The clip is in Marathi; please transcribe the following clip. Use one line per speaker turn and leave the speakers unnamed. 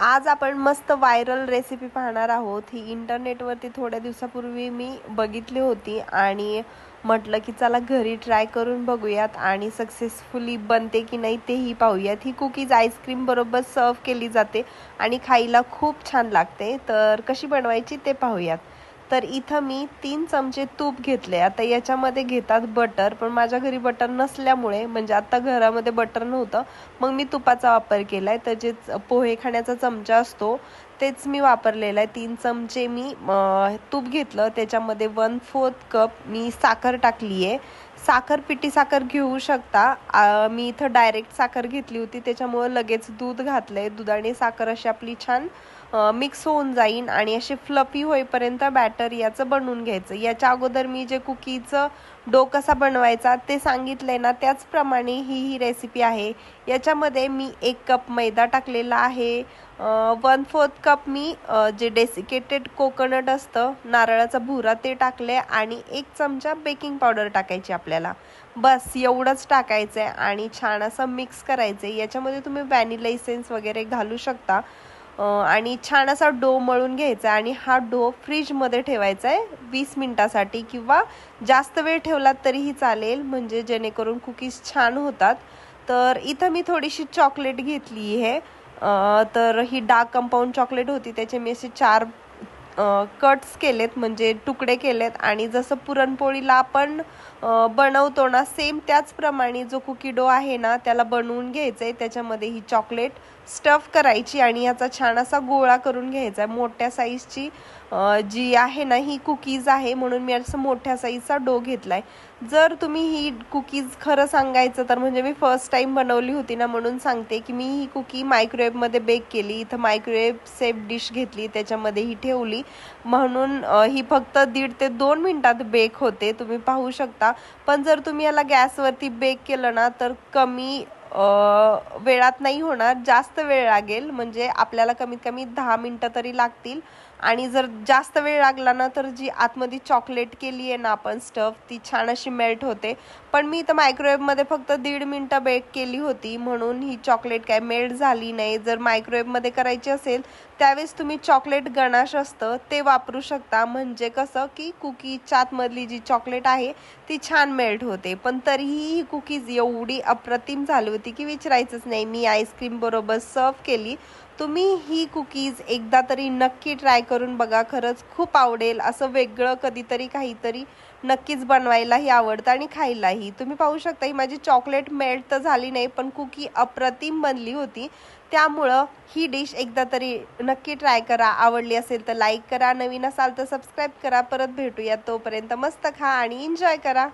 आज आपण मस्त व्हायरल रेसिपी पाहणार आहोत. ही इंटरनेटवरती थोड्या दिवसापूर्वी मी बघितली होती आणि म्हटलं की चला घरी ट्राय करून बघूयात आणि सक्सेसफुली बनते की नाही तेही पाहूयात. ही कुकीज आईस्क्रीम बरोबर सर्व केली जाते आणि खायला खूप छान लागते. तर कशी बनवायची ते पाहूयात. तर इथं मी तीन चमचे तूप घेतले. आता याच्यामध्ये घेतात बटर पण माझ्या घरी बटर नसल्यामुळे म्हणजे आता घरामध्ये बटर नव्हतं मग मी तुपाचा वापर केला आहे तर जे पोहे खाण्याचा चमचा असतो तेच मी वापरलेलं आहे. तीन चमचे मी तूप घेतलं. त्याच्यामध्ये वन फोर्थ कप मी साखर टाकली आहे साखर पिठी साखर घेऊ शकता. मी इथं डायरेक्ट साखर घेतली होती. त्याच्यामुळं लगेच दूध घातलं आहे दुधाने साखर अशी आपली छान मिक्स होऊन जाईन आणि असे फ्लफी होईपर्यंत बॅटर याचं बनवून घ्यायचं. याच्या अगोदर मी जे कुकीचं डो कसा बनवायचा ते सांगितलंय ना त्याचप्रमाणे ही ही रेसिपी आहे. याच्यामध्ये मी एक कप मैदा टाकलेला आहे. वन फोर्थ कप मी जे डेसिकेटेड कोकोनट असतं नारळाचा भुरा ते टाकले आणि एक चमचा बेकिंग पावडर टाकायची आपल्याला. बस एवढंच टाकायचं आहे आणि छान असं मिक्स करायचं आहे याच्यामध्ये तुम्ही व्हॅनिला इसेन्स वगैरे घालू शकता. आणि छान असा डो मळून घ्यायचा आणि हा डो फ्रीजमध्ये ठेवायचा आहे. वीस मिनटासाठी किंवा जास्त वेळ ठेवलात तरीही चालेल म्हणजे जेणेकरून कुकीज छान होतात. तर इथं मी थोडीशी चॉकलेट घेतली आहे. तर ही डार्क कंपाऊंड चॉकलेट होती त्याचे मी असे चार कट्स केलेत म्हणजे तुकडे केलेत आणि जसं पुरणपोळीला आपण बनवतो ना सेम त्याचप्रमाणे जो कुकी डो आहे ना त्याला बनवून घ्यायचं आहे त्याच्यामध्ये ही चॉकलेट स्टफ करायची आणि याचा छान असा गोळा करून घ्यायचा आहे मोठ्या साईजची जी आहे ना ही कुकीज आहे म्हणून मी असं मोठ्या साईजचा डो घेतलाय. जर तुम्ही ही कुकीज खरं सांगायचं तर म्हणजे मी फर्स्ट टाईम बनवली होती ना म्हणून सांगते की मी ही कुकी मायक्रोवेव्हमध्ये बेक केली. इथं मायक्रोवेव्ह सेफ डिश घेतली त्याच्यामध्ये ही ठेवली. म्हणून ही फक्त दीड ते दोन मिनटात बेक होते. तुम्ही पाहू शकता. पण जर तुम्ही याला गॅसवरती बेक केलं ना तर कमी वेळात नाही होणार जास्त वेळ लागेल. म्हणजे आपल्याला कमीत कमी दहा मिनटं तरी लागतील. आणि जर जास्त वेळ लागला ना तर जी आतमध्ये चॉकलेट केली आहे ना आपण स्टफ ती छान अशी मेल्ट होते. पण मी तर मायक्रोवेव्हमध्ये फक्त दीड मिनटं बेक केली होती. म्हणून ही चॉकलेट काय मेल्ट झाली नाही. जर मायक्रोवेव्हमध्ये करायची असेल त्यावेळेस तुम्ही चॉकलेट गणाश असतं ते वापरू शकता. म्हणजे कसं की कुकीच्या आतमधली जी चॉकलेट आहे ती छान मेल्ट होते. पण तरीही ही कुकीज एवढी अप्रतिम झाली होती की विचारायचंच नाही. मी आईस्क्रीम बरोबर सर्व केली. तुम्ही ही कुकीज एकदा तरी नक्की ट्राय करून बघा. खरंच खूप आवडेल असं वेगळं कधीतरी काहीतरी नक्कीच बनवायलाही आवडतं आणि खायलाही. तुम्ही पाहू शकता ही माझी चॉकलेट मेल्ट तर झाली नाही पण कुकी अप्रतिम बनली होती. त्यामुळं ही डिश एकदा तरी नक्की ट्राय करा. आवडली असेल तर लाईक करा. नवीन असाल तर सबस्क्राईब करा. परत भेटूया. तोपर्यंत मस्त खा आणि एन्जॉय करा.